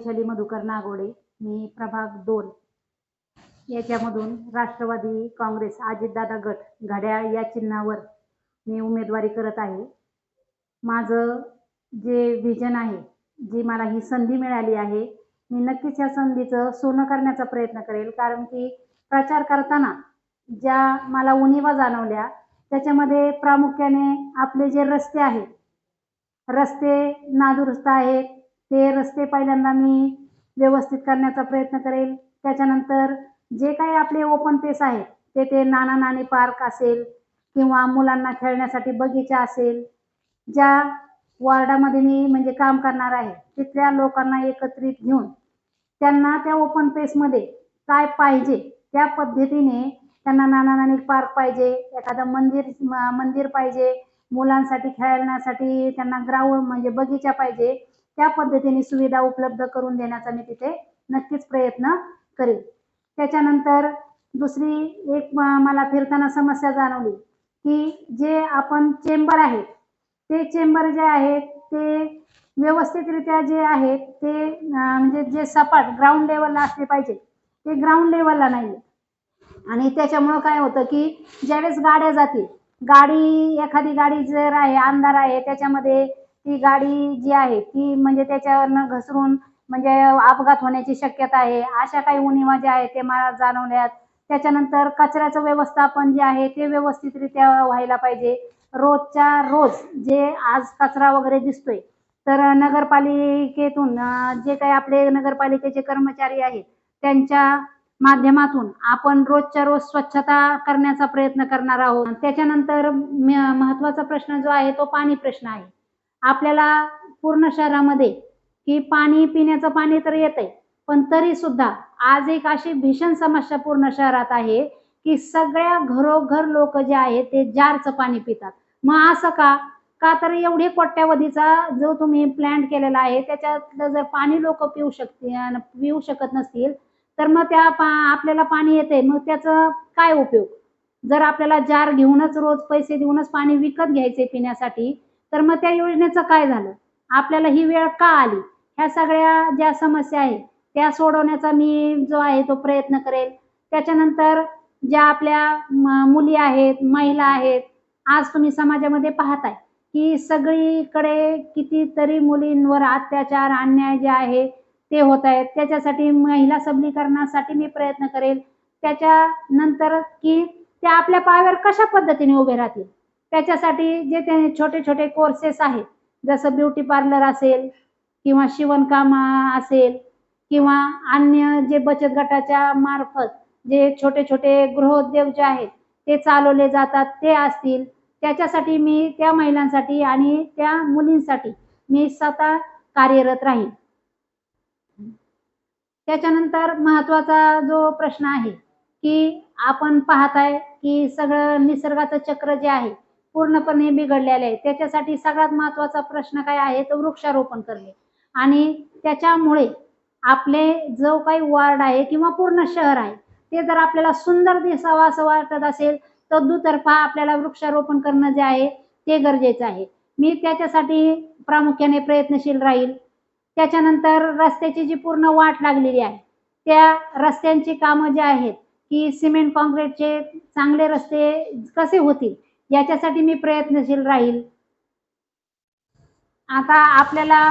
वैशाली मधुकर नागोडे मी प्रभाग दोन. याच्यामधून राष्ट्रवादी काँग्रेस अजितदादा गट घड्याळ या चिन्हावर मी उमेदवारी करत आहे. माझं जे विजन आहे जी मला ही संधी मिळाली आहे मी नक्कीच या संधीचं सोनं करण्याचा प्रयत्न करेल. कारण की प्रचार करताना ज्या मला उणिवा जाणवल्या त्याच्यामध्ये प्रामुख्याने आपले जे रस्ते आहेत रस्ते नादुरुस्त आहेत ते रस्ते पहिल्यांदा मी व्यवस्थित करण्याचा प्रयत्न करेल. त्याच्यानंतर जे काही आपले ओपन पेस आहेत ते ते नाना नानी पार्क असेल किंवा मुलांना खेळण्यासाठी बगीचा असेल ज्या वॉर्डामध्ये मी म्हणजे काम करणार आहे तिथल्या लोकांना एकत्रित घेऊन त्यांना त्या ओपन पेसमध्ये काय पाहिजे त्या पद्धतीने त्यांना नाना नानी पार्क पाहिजे एखादं मंदिर मंदिर पाहिजे मुलांसाठी खेळण्यासाठी त्यांना ग्राउंड म्हणजे बगीचा पाहिजे त्या पद्धतीने सुविधा उपलब्ध करून देण्याचा मी तिथे नक्कीच प्रयत्न करेल त्याच्यानंतर दुसरी एक मला फिरताना समस्या जाणवली की जे आपण चेंबर आहेत ते चेंबर जे आहेत ते व्यवस्थितरित्या जे आहेत ते म्हणजे जे सपाट ग्राउंड लेवलला असले पाहिजे ते ग्राउंड लेवलला नाही आणि त्याच्यामुळं काय होतं की ज्यावेळेस गाड्या जातील गाडी एखादी गाडी जर आहे अंधार आहे त्याच्यामध्ये ती गाडी जी आहे ती म्हणजे त्याच्यावरनं घसरून म्हणजे अपघात होण्याची शक्यता आहे. अशा काही उणीवा ज्या आहेत ते मला जाणवल्यात. त्याच्यानंतर कचऱ्याचं व्यवस्थापन जे आहे ते व्यवस्थितरित्या व्हायला पाहिजे. रोजच्या रोज जे आज कचरा वगैरे दिसतोय तर नगरपालिकेतून जे काही आपले नगरपालिकेचे कर्मचारी आहेत त्यांच्या माध्यमातून आपण रोजच्या रोज स्वच्छता करण्याचा प्रयत्न करणार आहोत. त्याच्यानंतर महत्त्वाचा प्रश्न जो आहे तो पाणी प्रश्न आहे. आपल्याला पूर्ण शहरामध्ये की पाणी पिण्याचं पाणी तर येतंय पण तरी सुद्धा आज एक अशी भीषण समस्या पूर्ण शहरात आहे की सगळ्या घरोघर लोक जे आहेत ते जारचं पाणी पितात. मग असं का? का तर एवढी कोट्यावधीचा जो तुम्ही प्लॅन केलेला आहे त्याच्यातलं जर पाणी लोक पिऊ शकते पिऊ शकत नसतील तर मग त्या पा आपल्याला पाणी येते मग त्याचा काय उपयोग? जर आपल्याला जार घेऊनच रोज पैसे देऊनच पाणी विकत घ्यायचे पिण्यासाठी तर मग त्या योजनेचं काय झालं? आपल्याला ही वेळ का आली? ह्या सगळ्या ज्या समस्या आहेत त्या सोडवण्याचा मी जो आहे तो प्रयत्न करेल. त्याच्यानंतर ज्या आपल्या मुली आहेत महिला आहेत आज तुम्ही समाजामध्ये पाहताय की सगळीकडे कितीतरी मुलींवर अत्याचार अन्याय जे आहे ते होत आहेत. त्याच्यासाठी महिला सबलीकरणासाठी मी प्रयत्न करेल. त्याच्यानंतर की त्या आपल्या पायावर कशा पद्धतीने उभे राहतील? त्याच्यासाठी जे ते छोटे छोटे कोर्सेस आहेत जसं ब्युटी पार्लर असेल किंवा शिवणकाम असेल किंवा अन्य जे बचत गटाच्या मार्फत जे छोटे छोटे गृहोद्योग जे आहेत ते चालवले जातात ते असतील. त्याच्यासाठी मी त्या महिलांसाठी आणि त्या मुलींसाठी मी स्वतः कार्यरत राहील त्याच्यानंतर महत्त्वाचा जो प्रश्न आहे की आपण पाहताय की सगळं निसर्गाचं चक्र जे आहे पूर्णपणे बिघडलेले आहे त्याच्यासाठी सगळ्यात महत्त्वाचा प्रश्न काय आहे? तो वृक्षारोपण करणे. आणि त्याच्यामुळे आपले जो काही वार्ड आहे किंवा पूर्ण शहर आहे ते जर आपल्याला सुंदर दिसावं असं वाटत असेल तर दुतर्फा आपल्याला वृक्षारोपण करणं जे आहे ते गरजेचं आहे. मी त्याच्यासाठी प्रामुख्याने प्रयत्नशील राहील. त्याच्यानंतर रस्त्याची जी पूर्ण वाट लागलेली आहे त्या रस्त्यांची कामं जी आहेत की सिमेंट कॉन्क्रीटचे चांगले रस्ते कसे होतील याच्यासाठी मी प्रयत्नशील राहील. आता आपल्याला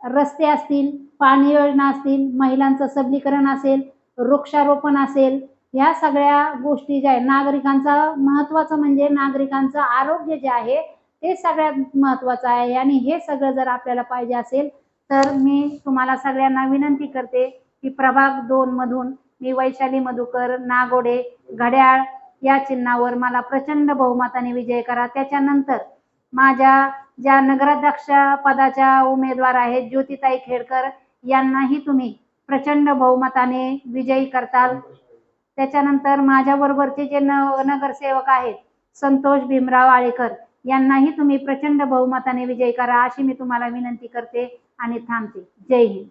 रस्ते असतील पाणी योजना असतील महिलांचं सबलीकरण असेल वृक्षारोपण असेल ह्या सगळ्या गोष्टी ज्या आहे नागरिकांचा महत्त्वाचं म्हणजे नागरिकांचं आरोग्य जे आहे ते सगळ्यात महत्त्वाचं आहे. आणि हे सगळं जर आपल्याला पाहिजे असेल तर मी तुम्हाला सगळ्यांना विनंती करते की प्रभाग दोन मधून मी वैशाली मधुकर नागोडे घड्याळ या चिन्हावर मला प्रचंड बहुमताने विजय करा. त्याच्यानंतर माझ्या ज्या नगराध्यक्ष पदाच्या उमेदवार आहेत ज्योतिताई खेडकर यांनाही तुम्ही प्रचंड बहुमताने विजयी करताल. त्याच्यानंतर माझ्याबरोबरचे जे न नगरसेवक आहेत संतोष भीमराव आळेकर यांनाही तुम्ही प्रचंड बहुमताने विजयी करा अशी मी तुम्हाला विनंती करते आणि थांबते. जय हिंद.